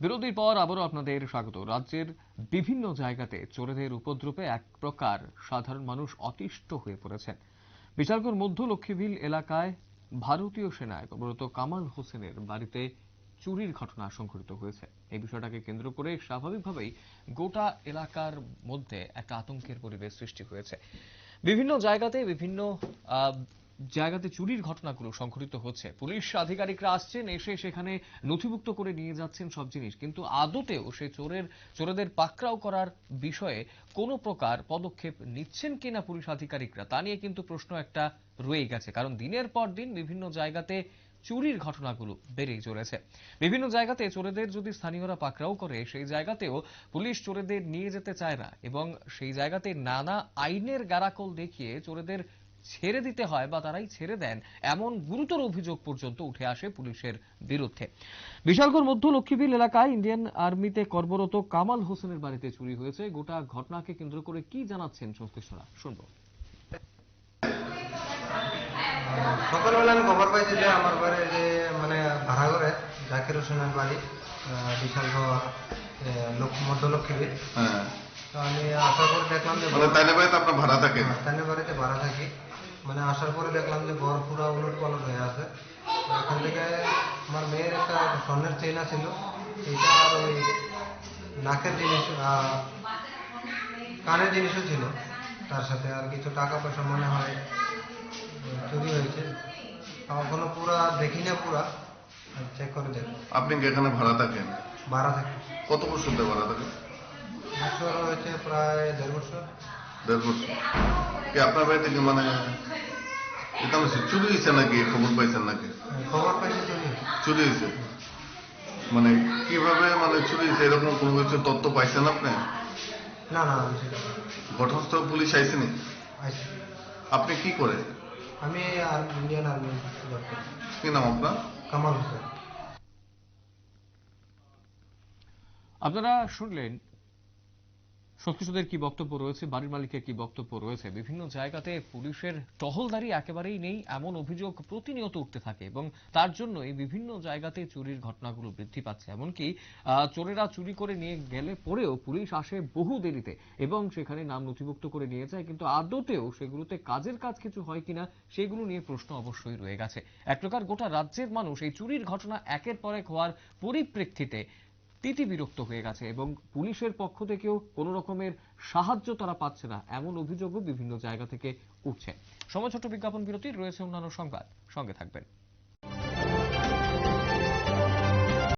বিরতির পর আবারও আপনাদের স্বাগত। রাজ্যের বিভিন্ন জায়গাতে চোরেদের উপদ্রবে এক প্রকার সাধারণ মানুষ অতিষ্ঠ হয়ে পড়েছেন। বিশালগড় মধ্য লক্ষ্মীবিল এলাকায় ভারতীয় সেনায় কর্মরত কামাল হোসেনের বাড়িতে চুরির ঘটনা সংঘটিত হয়েছে। এই বিষয়টাকে কেন্দ্র করে স্বাভাবিকভাবেই গোটা এলাকার মধ্যে একটা আতঙ্কের পরিবেশ সৃষ্টি হয়েছে। বিভিন্ন জায়গাতে বিভিন্ন জায়গাতে চুরির ঘটনাগুলো সংঘটিত হচ্ছে। পুলিশ আধিকারিকরা আসছেন, এসে সেখানে নথিভুক্ত করে নিয়ে যাচ্ছেন সব জিনিস। কিন্তু আদতেও সে চোরের, চোরেদের পাকড়াও করার বিষয়ে কোনো প্রকার পদক্ষেপ নিচ্ছেন কিনা পুলিশ আধিকারিকরা, তা নিয়ে কিন্তু প্রশ্ন একটা রয়ে গেছে। কারণ দিনের পর দিন বিভিন্ন জায়গাতে চুরির ঘটনাগুলো বেড়েই চলেছে। বিভিন্ন জায়গাতে চোরেদের যদি স্থানীয়রা পাকড়াও করে, সেই জায়গাতেও পুলিশ চোরেদের নিয়ে যেতে চায় না এবং সেই জায়গাতে নানা আইনের গারাকল দেখিয়ে চোরেদের ছেড়ে দিতে হয় বা তারাই ছেড়ে দেন এমন গুরুতর অভিযোগ পর্যন্ত উঠে আসে পুলিশের বিরুদ্ধে। বিশালগড় মধ্য লক্ষ্মীবিল এলাকায় ইন্ডিয়ান আর্মিতে কর্মরত কামাল হোসেনের বাড়িতে চুরি হয়েছে। গোটা ঘটনাকে কেন্দ্র করে কি জানাচ্ছেন সংশ্লিষ্টরা? শুনব। সকালবেলা আমি খবর পাইছি যে আমার ঘরে যে মানে ভাড়া ঘরে জাকির হোসেনের বাড়ি বিশালগড় লোক মধ্যলক্ষ্মী হ্যাঁ। তো আমি আসার পরে দেখলাম যে মানে বাড়িতে আপনার ভাড়া থাকেন স্থানীয় বাড়িতে ভাড়া থাকি। মানে আসার পরে দেখলাম যে ঘর পুরো উলট পালট হয়ে আছে। এখান থেকে আমার মেয়ের একটা স্বর্ণের চেইন ছিল। এইটা আর ওই নাকের জিনিস কানের জিনিসও ছিল। তার সাথে আর কিছু টাকা পয়সা মনে হয় চুরি হয়েছে। এখনও পুরা দেখি না পুরা। চেক করে দেখো। আপনি কি এখানে ভাড়া থাকেন? ভাড়া থাকি। কত বছর ধরে ভাড়া থাকেন? বছর হয়েছে প্রায় দেড় বছর। দেড় বছর। কি আপনার বাড়িতে কি মানে এটা হচ্ছে চুরি হয়েছে নাকি খবর পাইছেন নাকি খবর পাইছি চুরি হয়েছে। চুরি হয়েছে মানে কীভাবে মানে চুরি হয়েছে এরকম কোনো কিছু তথ্য পাইছেন আপনি না না ঘটনাস্থল পুলিশ আইসেনি আপনি কি করে আমি আর ইন্ডিয়ান আর্মি কি নাম আপনার কামাল হোসেন আপনারা শুনলেন সংশ্লিষ্টদের কি বক্তব্য রয়েছে? বাড়ির মালিকের কি বক্তব্য রয়েছে? বিভিন্ন জায়গাতে পুলিশের টহলদারি একেবারেই নেই, এমন অভিযোগ প্রতিনিয়ত উঠতে থাকে এবং তার জন্যই বিভিন্ন জায়গাতে চুরির ঘটনাগুলো বৃদ্ধি পাচ্ছে। এমনকি চোরেরা চুরি করে নিয়ে গেলে পরেও পুলিশ আসে বহু দেরিতে এবং সেখানে নাম নথিভুক্ত করে নিয়ে যায়, কিন্তু আদতেও সেগুলোতে কাজের কাজ কিছু হয় কিনা সেগুলো নিয়ে প্রশ্ন অবশ্যই রয়ে গেছে। এক প্রকার গোটা রাজ্যের মানুষ এই চুরির ঘটনা একের পর এক হওয়ার পরিপ্রেক্ষিতে তিতি বিরক্ত হয়ে গেছে এবং পুলিশের পক্ষ থেকেও কোনো রকমের সাহায্য তারা পাচ্ছে না, এমন অভিযোগও বিভিন্ন জায়গা থেকে উঠছে। সময় ছোট বিজ্ঞাপন বিরতি রয়েছে অন্যান্য সংবাদ। সঙ্গে থাকবেন।